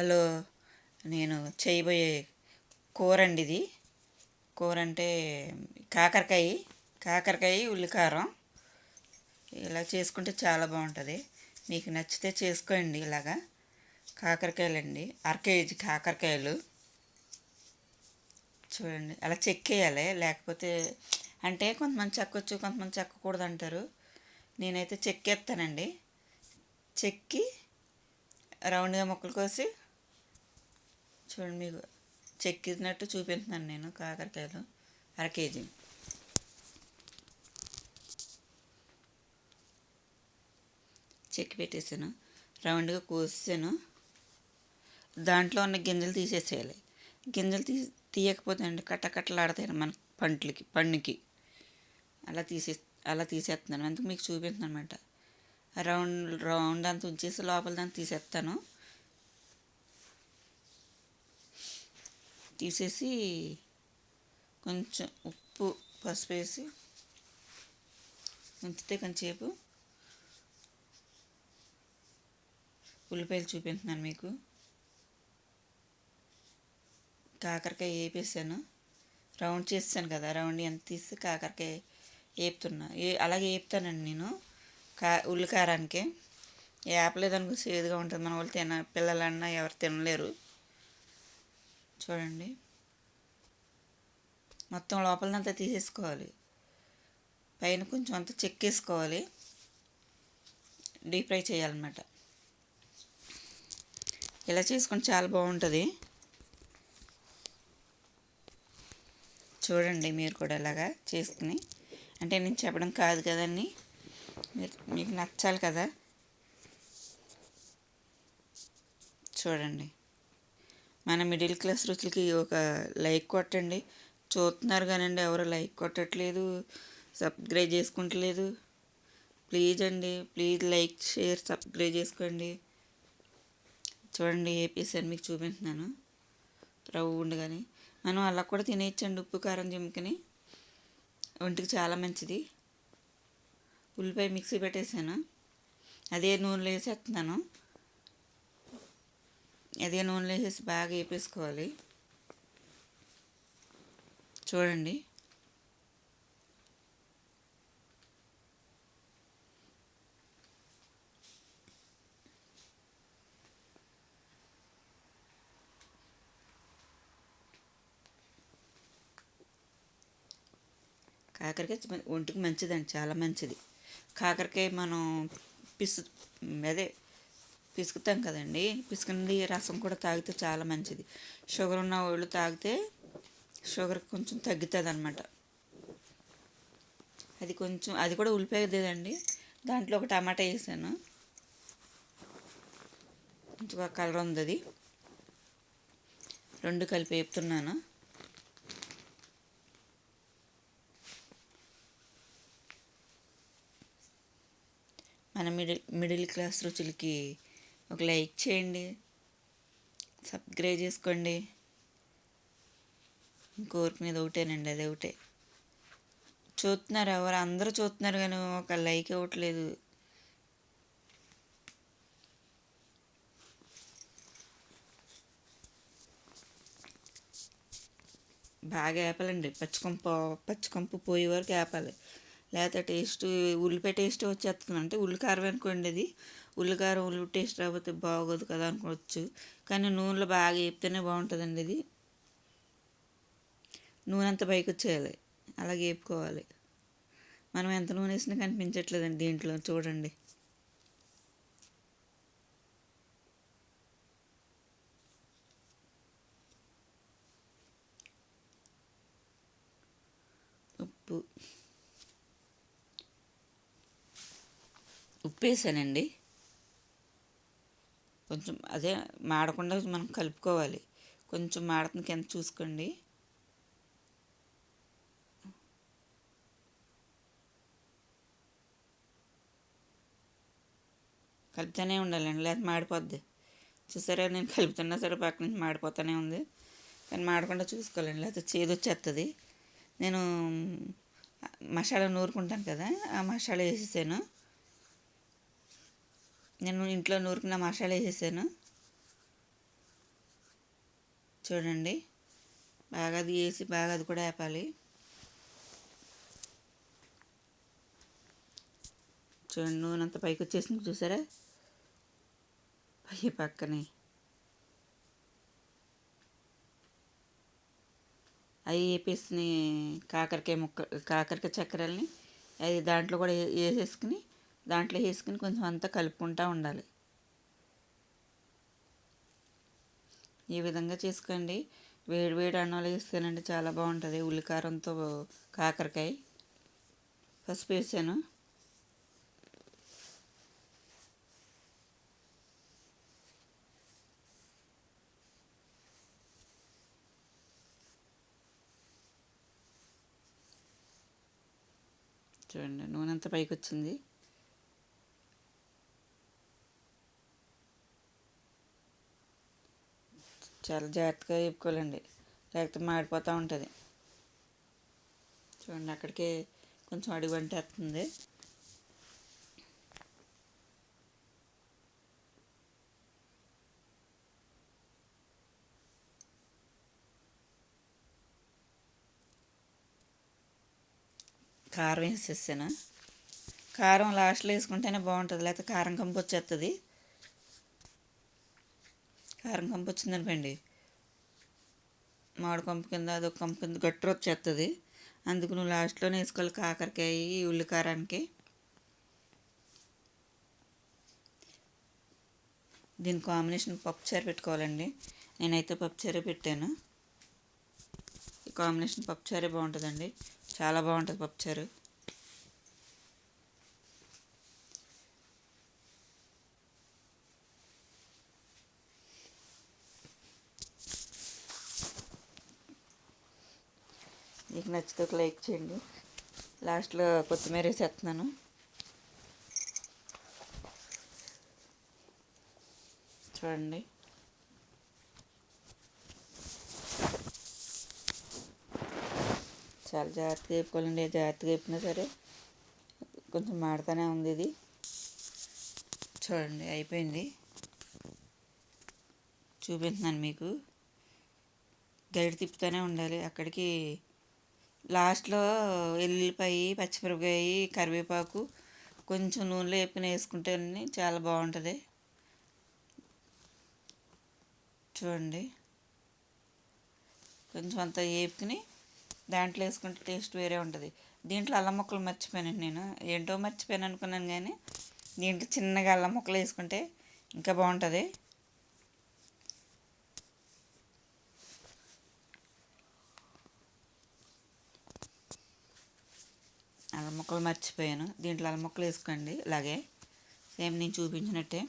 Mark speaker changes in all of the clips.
Speaker 1: Hello నేను చేయబోయే కూర అండి ఇది కూర అంటే కాకరకాయ కాకరకాయ ఉల్లికారం. ఇలా చేసుకుంటే చాలా బాగుంటుంది. మీకు నచ్చితే చేసుకోండి ఇలాగా. కాకరకాయలండి అర కేజీ కాకరకాయలు. చూడండి అలా చెక్కేయాలి. లేకపోతే అంటే కొంతమంది చెక్కొచ్చు కొంతమంది చెక్కకూడదు అంటారు నేనైతే చెక్కేస్తానండి చెక్కి రౌండ్గా ముక్కలు కోసి చూడండి మీకు చెక్కినట్టు చూపిస్తున్నాను నేను కాకరకాయలు అర కేజీ. చెక్కి పెట్టేసాను. రౌండ్గా కోసాను దాంట్లో ఉన్న గింజలు తీసేసేయాలి. గింజలు తీ తీయకపోతే అండి కట్టకట్టలాడతాయి మన పంటలకి పండుకి. అలా తీసే అలా తీసేస్తున్నాను. అందుకు మీకు చూపిస్తున్నాను అనమాట రౌండ్ రౌండ్ అంతా ఉంచేసి లోపల దాన్ని తీసేస్తాను. తీసేసి కొంచెం ఉప్పు పసుపు వేసి ఉంచితే కొంచెంసేపు ఉల్లిపాయలు చూపిస్తున్నాను మీకు. కాకరకాయ వేపేసాను రౌండ్ చేస్తాను కదా రౌండ్ ఎంత తీసి కాకరకాయ వేపుతున్నా ఏ అలాగే వేపుతానండి నేను కా ఉల్లికారానికి. వేపలేదనుకో సేదుగా ఉంటుంది. మన వాళ్ళు తిన పిల్లలన్నా ఎవరు తినలేరు. చూడండి. మొత్తం లోపలనంతా తీసేసుకోవాలి. పైన కొంచెం అంతా చెక్కేసుకోవాలి. డీప్ ఫ్రై చేయాలన్నమాట. ఇలా చేసుకుంటే చాలా బాగుంటుంది. చూడండి మీరు కూడా ఇలాగా చేసుకుని. అంటే నేను చెప్పడం కాదు కదండి. మీరు మీకు నచ్చాలి కదా. చూడండి. మన మిడిల్ క్లాస్ రుచులకి ఒక లైక్ కొట్టండి. చూస్తున్నారు కానండి ఎవరు లైక్ కొట్టట్లేదు సబ్స్క్రైబ్ చేసుకుంటలేదు. ప్లీజ్ అండి ప్లీజ్ లైక్ షేర్ సబ్స్క్రైబ్ చేసుకోండి. చూడండి ఏపీసీ మీకు చూపిస్తున్నాను. రౌండ్గాని మనం అలా కూడా తినేయచ్చండి ఉప్పు కారం జిమ్కని ఒంటికి చాలా మంచిది. ఉల్లిపాయ మిక్సీ పెట్టేసాను అదే నూనెలో వేసేస్తున్నాను. అదే నూనెలో వేసేసి బాగా వేపేసుకోవాలి. చూడండి. కాకరకాయ ఒంటికి మంచిదండి చాలా మంచిది. కాకరకాయ మనం పిసు అదే పిసుకుతాం కదండి. పిసుకుని రసం కూడా తాగితే చాలా మంచిది. షుగర్ ఉన్న వాళ్ళు తాగితే షుగర్ కొంచెం తగ్గుతుంది అనమాట అది కొంచెం అది కూడా ఉల్లిపాయదేదండి దాంట్లో ఒక టమాటా వేసాను. కొంచెం కలర్ ఉంది అది రెండు కలిపి వేపుతున్నాను. మన మిడిల్ మిడిల్ క్లాస్ రుచులకి ఒక లైక్ చేయండి సబ్స్క్రైబ్ చేసుకోండి. కోరుకునేది ఒకటేనండి అది ఒకటే. చూస్తున్నారు ఎవరు? అందరూ చూస్తున్నారు కానీ ఒక లైక్ ఇవ్వట్లేదు. బాగా వేపాలండి పచ్చికంప పచ్చికంప పోయే వరకు వేపాలి లేకపోతే టేస్ట్ ఉల్లిపాయ టేస్ట్ వచ్చేస్తుంది. అంటే ఉల్లికారం అనుకోండి అది. ఉల్లికారం ఉల్లి టేస్ట్ రాకపోతే బాగోదు కదా అనుకోవచ్చు. కానీ నూనెలో బాగా వేపితేనే బాగుంటుందండి ఇది. నూనె అంతా పైకి వచ్చేయాలి అలాగే వేపుకోవాలి మనం ఎంత నూనె వేసినా కనిపించట్లేదండి దీంట్లో చూడండి ఉప్పు ఉప్పు కొంచెం అదే మాడకుండా మనం కలుపుకోవాలి. కొంచెం మాడుతుంది కింద చూసుకోండి. కలుపుతూనే ఉండాలండి. లేకపోతే మాడిపోద్ది. చూసారా నేను కలుపుతున్నా సరే పక్క నుంచి మాడిపోతూనే ఉంది. కానీ మాడకుండా చూసుకోవాలండి. లేకపోతే చేదు వచ్చేస్తుంది నేను మసాలా నూరుకుంటాను కదా ఆ మసాలా వేసేసాను. నేను ఇంట్లో నూరుకున్న మసాలా వేసేసాను. చూడండి. బాగా అది వేసి బాగా అది కూడా వేపాలి. చూడండి నూనె అంతా పైకి వచ్చేసింది చూసారా? పై పక్కనే. అవి వేపేసిన కాకరకాయ ముక్క కాకరకాయ చక్కెరల్ని అది దాంట్లో కూడా వేసేసుకుని దాంట్లో వేసుకుని కొంచెం అంతా కలుపుకుంటూ ఉండాలి. ఈ విధంగా చేసుకోండి. వేడి వేడి అన్నంలో వేస్తేనండి చాలా బాగుంటుంది. ఉల్లికారంతో కాకరకాయ పసుపు వేసాను. చూడండి నూనె అంతా పైకి వచ్చింది చాలా జాగ్రత్తగా వేపుకోవాలండి లేకపోతే మాడిపోతూ ఉంటుంది. చూడండి అక్కడికి కొంచెం అడుగు అంటేస్తుంది. కారం వేసేసాను? కారం లాస్ట్లో వేసుకుంటేనే బాగుంటుంది లేకపోతే కారం కంపు వచ్చేస్తుంది కారం కంపు వచ్చిందనుకోండి మామిడి కంపు కింద అదొక కంపు కింద గట్టి వచ్చేస్తుంది అందుకు నువ్వు లాస్ట్లోనే వేసుకోవాలి కాకరకాయ ఉల్లి కారానికి. దీని కాంబినేషన్ పప్పుచారు పెట్టుకోవాలండి. నేనైతే పప్పుచారే పెట్టాను. ఈ కాంబినేషన్ పప్పుచారే బాగుంటుందండి. చాలా బాగుంటుంది పప్పుచారు మీకు నచ్చితే ఒక లైక్ చేయండి. లాస్ట్లో కొత్తిమీర వేసేస్తున్నాను. చూడండి. చాలా జాగ్రత్తగా వేపుకోవాలండి. జాగ్రత్తగా వేపినా సరే కొంచెం మాడుతూనే ఉంది ఇది. చూడండి అయిపోయింది. చూపిస్తున్నాను మీకు. గైడ్ తిప్పుతూనే ఉండాలి. అక్కడికి లాస్ట్లో ఎల్లిపాయ పచ్చిమిరపకాయ కరివేపాకు కొంచెం నూనెలో వేపుకుని వేసుకుంటే చాలా బాగుంటుంది. చూడండి. కొంచెం అంత వేపుకుని దాంట్లో వేసుకుంటే టేస్ట్ వేరే ఉంటుంది. దీంట్లో అల్లం ముక్కలు మర్చిపోయాను నేను. ఏంటో మర్చిపోయాను అనుకున్నాను కానీ దీంట్లో చిన్నగా అల్లం ముక్కలు వేసుకుంటే ఇంకా బాగుంటుంది అల్లం ముక్కలు మర్చిపోయాను. దీంట్లో అలా ముక్కలు వేసుకోండి. ఇలాగే సేమ్ నేను చూపించినట్టే.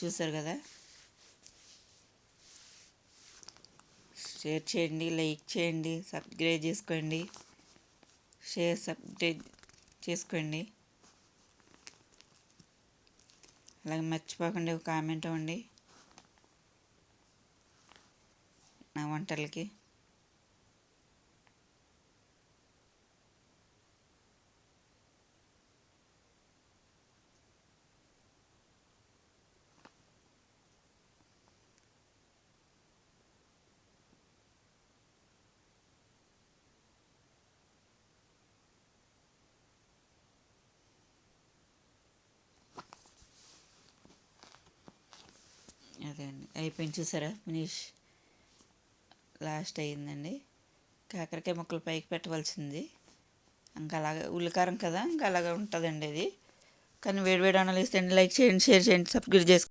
Speaker 1: చూసారు కదా? షేర్ చేయండి లైక్ చేయండి సబ్స్క్రైబ్ చేసుకోండి. షేర్ సబ్స్క్రైబ్ చేసుకోండి. అలాగే మర్చిపోకండి ఒక కామెంట్ ఇవ్వండి. నా వంటలకి. ఓకే అండి. అయిపోయింది చూసారా? ఫినిష్ లాస్ట్ అయ్యిందండి. కాకరకాయ ముక్కలు పైకి పెట్టవలసింది. ఇంకా అలాగే ఉల్లికారం కదా ఇంకా అలాగే ఉంటుందండి అది. కానీ వేడి వేడి అనలేస్తే వేస్తే లైక్ చేయండి షేర్ చేయండి సబ్స్క్రైబ్ చేసుకోండి.